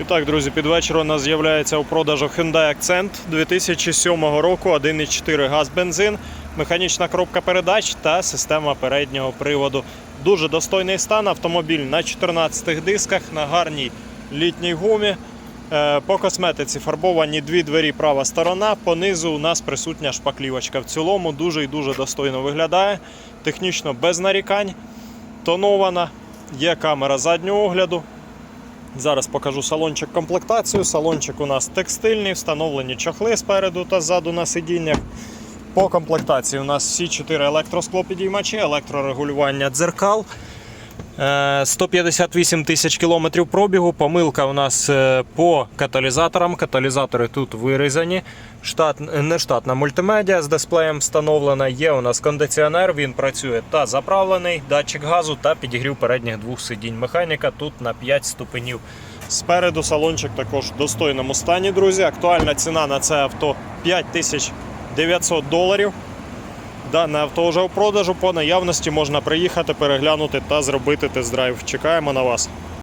І так, друзі, під вечір у нас з'являється у продажу Hyundai Accent 2007 року, 1,4 газ бензин, механічна коробка передач та система переднього приводу. Дуже достойний стан. Автомобіль на 14 дисках, на гарній літній гумі. Е, По косметиці фарбовані дві двері права сторона. Понизу у нас присутня шпаклівочка. В цілому дуже і дуже достойно виглядає. Технічно без нарікань. Тонована. Є камера заднього огляду. Зараз покажу салончик комплектацію. Салончик у нас текстильний, встановлені чохли спереду та ззаду на сидіннях. По комплектації у нас всі 4 електросклопідіймачі, електрорегулювання дзеркал. Е, 158 тисяч кілометрів пробігу. Помилка у нас е, по каталізаторам. Каталізатори тут вирізані. Штат, нештатна мультимедіа з дисплеєм встановлена. Є у нас кондиціонер, він працює та заправлений, датчик газу та підігрів передніх двох сидінь. Механіка тут на 5 ступенів. Спереду салончик також в достойному стані, друзі. Актуальна ціна на це авто 5900 доларів. Дане авто вже у продажу. По наявності можна приїхати, переглянути та зробити тест-драйв. Чекаємо на вас.